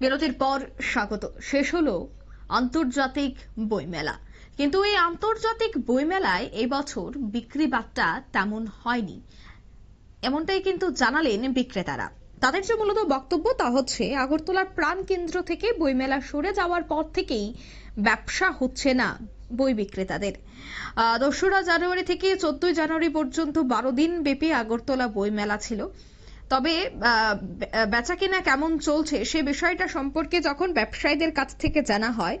বিরতির পর স্বাগত। শেষ হলো আন্তর্জাতিক বইমেলা। কিন্তু এই আন্তর্জাতিক বইমেলায় এই বছর বিক্রি বাট্টা তেমন হয়নি। এমনটাই কিন্তু জানালেন বিক্রেতারা। তাদের যে মূলত বক্তব্য তা হচ্ছে, আগরতলার প্রাণ কেন্দ্র থেকে বইমেলা সরে যাওয়ার পর থেকেই ব্যবসা হচ্ছে না বই বিক্রেতাদের। দোসরা জানুয়ারি থেকে চোদ্দই জানুয়ারি পর্যন্ত বারো দিন ব্যাপী আগরতলা বইমেলা ছিল। তবে বেচা কেনা কেমন চলছে সে বিষয়টা সম্পর্কে যখন ব্যবসায়ীদের কাছ থেকে জানা হয়,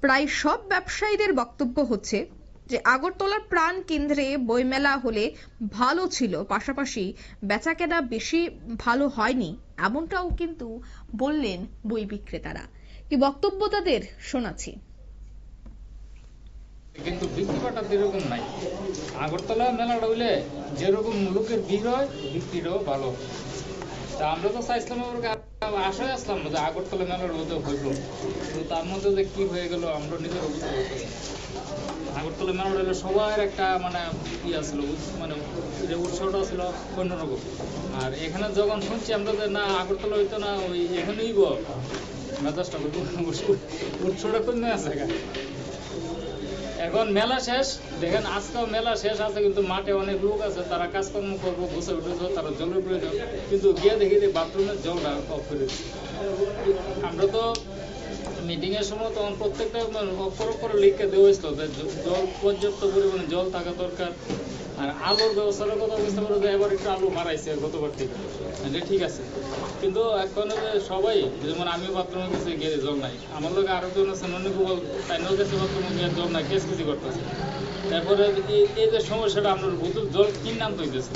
প্রায় সব ব্যবসায়ীদের বক্তব্য হচ্ছে যে আগরতলার প্রাণ কেন্দ্রে বইমেলা হলে ভালো ছিল, পাশাপাশি বেচাকেনা বেশি ভালো হয়নি, এমনটাও কিন্তু বললেন বই বিক্রেতারা। কি বক্তব্য তাদের? শোনাচ্ছি। কিন্তু বিক্রি বাটা এরকম নাই আগরতলা মেলাটা হইলে যেরকম লোকের ভিড় হয় বিক্রিটাও ভালো তা আমরা তো চাইছিলাম আশায় আসলাম যে আগরতলা মেলার মধ্যে হইব কিন্তু তার মধ্যে যে কি হয়ে গেল আমরা নিজের বুঝতে আগরতলা মেলাটা হইলে সবার একটা মানে ই আসলো মানে যে উৎসবটা ছিল অন্যরকম আর এখানে যখন শুনছি আমরা যে না আগরতলা হইতো না ওই এখানেই গো মেজাজটা উৎসবটা কমে আছে এখানে মেলা শেষ। দেখেন আজকেও মেলা শেষ আছে, কিন্তু মাঠে অনেক লোক আছে, তারা কাজকর্ম করব বসে উঠেছে তারা জলের প্রয়োজন কিন্তু গিয়ে দেখি যে বাথরুমের জলটা অফ করে। আমরা তো মিটিংয়ের সময় তখন প্রত্যেকটা অক্ষর অপর লিখে দেওয়া হয়েছিল যে জল পর্যাপ্ত পরিমাণে জল থাকা দরকার। আর আলোর ব্যবস্থার কথা বুঝতে পারো যে এবার একটু আলু মারাইছে গতবার থেকে। এটা ঠিক আছে। কিন্তু এখন যে সবাই, যেমন আমিও বাথরুমে গেছি গিয়ে জল নাই। আমার লোক আরও জন আছে ননী গুগল তাই গেছে বাথরুমে গিয়ে জল নাই কেস কেজি করতেছে। তারপরে এই- যে সমস্যাটা, আপনার বোতল জল কিনে আনতে হইতেছে।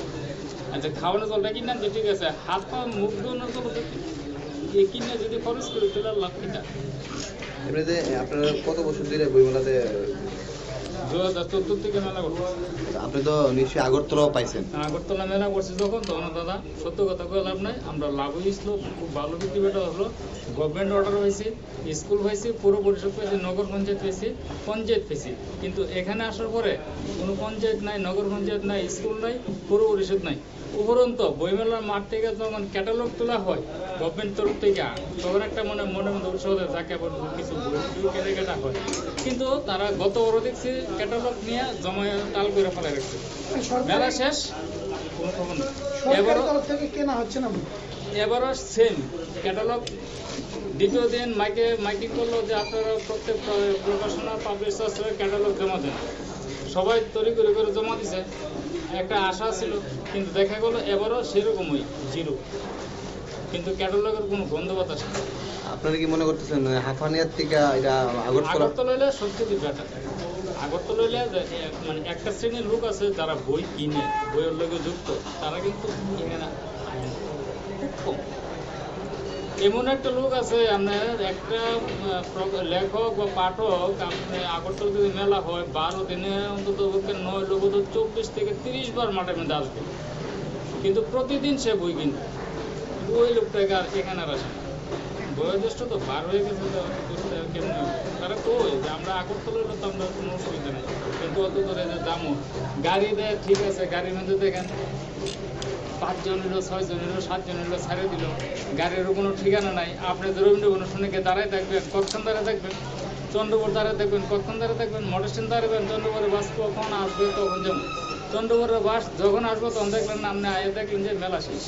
আচ্ছা খাওয়ানোর জলটা কিন আনতে ঠিক আছে। হাত পা, মুখ ধোয়ানোর জল এই কিনে যদি খরচ করে, তাহলে লাভ কিনা এমনিতে আপনারা কত বছর ধরে বইমেলাতে আপনি তো নিশ্চয়ই আগরতলাও পাইছেন। আগরতলা মেলা করছে যখন, তখন দাদা, সত্য কথা কয়ে লাভ নাই। আমরা লাভ হয়েছিল খুব ভালো বিক্রি বেটা হলো। গভর্নমেন্ট অর্ডার হয়েছে স্কুল হয়েছে পুরো পরিষদ হয়েছে নগর পঞ্চায়েত হয়েছে পঞ্চায়েত হয়েছে কিন্তু এখানে আসার পরে কোনো পঞ্চায়েত নাই, নগর পঞ্চায়েত নাই স্কুল নাই, পুরো পরিষদ নাই। উপরন্ত বইমেলার মাঠ থেকে যখন ক্যাটালগ তোলা হয় গভর্নমেন্ট তরফ থেকে, তখন একটা মনে মনে মধ্যে উৎসাহ যাকে কিছু বই হয়। কিন্তু তারা গত বড় দেখছি ক্যাটালগ নিয়ে জমা টাল করে ফেলে রাখছে। মেলা শেষ। কোনো খবর নেই এবারও থেকে কেনা হচ্ছে না? এবারও সেম ক্যাটালগ দ্বিতীয় দিন মাইকে মাইকিং করল যে আপনারা প্রত্যেক প্র- প্রকাশনা পাবলিশার্সের ক্যাটালগ জমা দেন। সবাই তৈরি করে করে জমা দিছে। একটা আশা ছিল কিন্তু দেখা গেলো এবারও সেরকমই জিরো কিন্তু ক্যাটালগের কোনো গন্ধ বাতাস নেই আপনারা কি মনে করতেছেন হাফানিয়ার থেকে এটা আগরতলা আগরতলা হইলে সবচেয়ে বেটার আগরতলা মানে একটা শ্রেণির লোক আছে, যারা বই কিনে, বইয়ের লোকে যুক্ত, তারা কিন্তু এমন একটা লোক আছে, আপনার একটা লেখক বা পাঠক, আপনি আগরতলা যদি মেলা হয়, বারো দিনে অন্তত নয় লোক তো চব্বিশ থেকে তিরিশ বার মাঠের মধ্যে আসবে। কিন্তু প্রতিদিন সে বই কিনবে ওই লোকটাকে আর এখানে আসে না। বয়োজ্যেষ্ঠ তো বার হয়ে গেছে কেমনে? তারা কই যে আমরা আগরতলা হলে তো আমরা কোনো অসুবিধা নেই। কিন্তু অত করে যে দামও গাড়ি দেয়, ঠিক আছে, গাড়ির মধ্যে দেখেন পাঁচজন এলো ছয়জন এলো সাতজন এলো ছাড়ে দিল। গাড়িরও কোনো ঠিকানা নাই। আপনি রবীন্দ্র অনুষ্ঠানে গিয়ে দাঁড়ায় থাকবেন, কতক্ষণ দাঁড়ায় থাকবেন? চন্দ্রপুর দাঁড়ায় থাকবেন, কতক্ষণ দাঁড়ায় থাকবেন? মোটর স্ট্যান্ড দাঁড়াবেন চন্দ্রপুরের বাস কখন আসবে, তখন যেমন চন্দ্রপুরের বাস যখন আসবে, তখন দেখলেন না, আপনি আয়ে দেখলেন যে মেলা শেষ।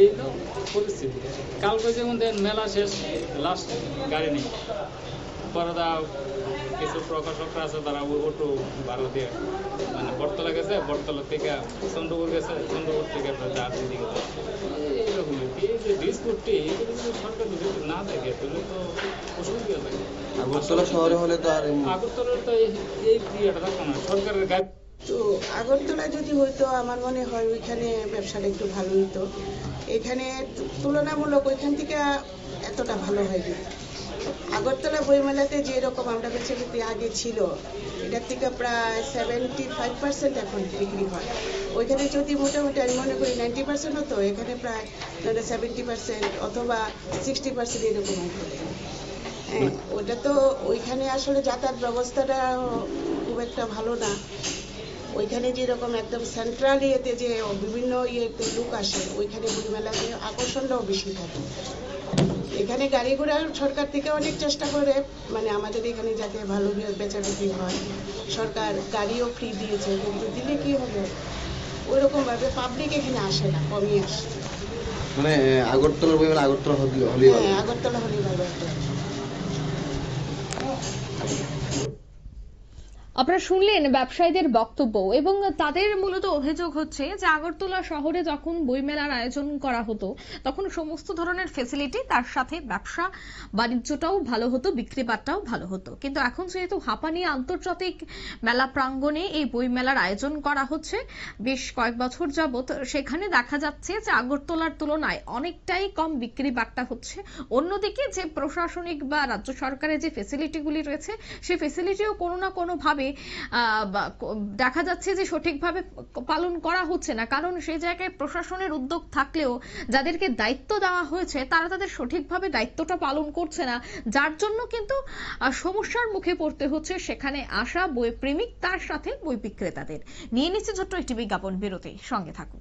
এই তো পরিস্থিতি। কালকে যেমন দেন মেলা শেষ লাস্ট গাড়ি নেই। পরদা কিছু প্রকাশকরা আছে তারা অটো ভাড়া দিয়ে মানে বটতলা গেছে বটতলা থেকে চন্দ্রপুর গেছে চন্দ্রপুর থেকে আপনার দার্জিলিং দিকে এইরকম আর কি। এই যে ডিসপুটটি এগুলো যদি সরকার যদি না দেখে তাহলে তো অসুবিধা থাকে আগরতলা শহরে হলে তো আর আগরতলার তো এই এই ক্রিয়াটা থাকতো না সরকারের গাড়ি তো আগরতলা যদি হইতো, আমার মনে হয় ওইখানে ব্যবসাটা একটু ভালো হইতো। এখানে তুলনামূলক ওইখান থেকে এতটা ভালো হয়নি। আগরতলা বইমেলাতে যে রকম আমরা বেছে বিক্রি আগে ছিল, এটার থেকে প্রায় সেভেন্টি ফাইভ পার্সেন্ট এখন বিক্রি হয়। ওইখানে যদি মোটামুটি আমি মনে করি নাইনটি পার্সেন্ট হতো, এখানে প্রায় সেভেন্টি পার্সেন্ট অথবা সিক্সটি পার্সেন্ট এরকম হতো। হ্যাঁ ওটা তো ওইখানে আসলে যাতায়াত ব্যবস্থাটা খুব একটা ভালো না। ওইখানে যেরকম একদম সেন্ট্রাল ইয়েতে যে বিভিন্ন ইয়েতে লোক আসে ওইখানে বইমেলাতে আকর্ষণটাও বেশি থাকে। এখানে গাড়ি ঘোড়া সরকার থেকে অনেক চেষ্টা করে মানে আমাদের এখানে যাতে ভালো বেচা বিক্রি হয়। সরকার গাড়িও ফ্রি দিয়েছে কিন্তু দিলে কি হবে? ওইরকমভাবে পাবলিক এখানে আসে না কমই আসে। মানে আহ, আগরতলার বইমেলা আগরতলা হলে- হলেই হ্যাঁ আগরতলা হলেই ভালো একটা আপনারা শুনলেন ব্যবসায়ীদের বক্তব্য এবং তাদের মূলত অভিযোগ হচ্ছে যে আগরতলা শহরে যখন বইমেলার আয়োজন করা হতো, তখন সমস্ত ধরনের ফেসিলিটি তার সাথে ব্যবসা বাণিজ্যটাও ভালো হতো, বিক্রিবাট্টাও ভালো হতো। কিন্তু এখন যেহেতু হাঁপানি আন্তর্জাতিক মেলা প্রাঙ্গণে এই বইমেলার আয়োজন করা হচ্ছে, বেশ কয়েক বছর যাবত সেখানে দেখা যাচ্ছে যে আগরতলার তুলনায় অনেকটাই কম বিক্রি বাট্টা হচ্ছে। অন্যদিকে যে প্রশাসনিক বা রাজ্য সরকারের যে ফেসিলিটিগুলি রয়েছে, সেই ফেসিলিটিও কোনো না কোনো ভাবে আহ, বা ক- দেখা যাচ্ছে যে সঠিকভাবে পালন করা হচ্ছে না। কারণ সেই জায়গায় প্রশাসনের উদ্যোগ থাকলেও যাদেরকে দায়িত্ব দেওয়া হয়েছে তারা তাদের সঠিকভাবে দায়িত্বটা পালন করছে না। যার জন্য কিন্তু সমস্যার মুখে পড়তে হচ্ছে সেখানে আসা বই প্রেমিক তার সাথে বই বিক্রেতাদের। নিয়ে নিচ্ছে ছোট্ট একটি বিজ্ঞাপন বিরতি সঙ্গে থাকুন।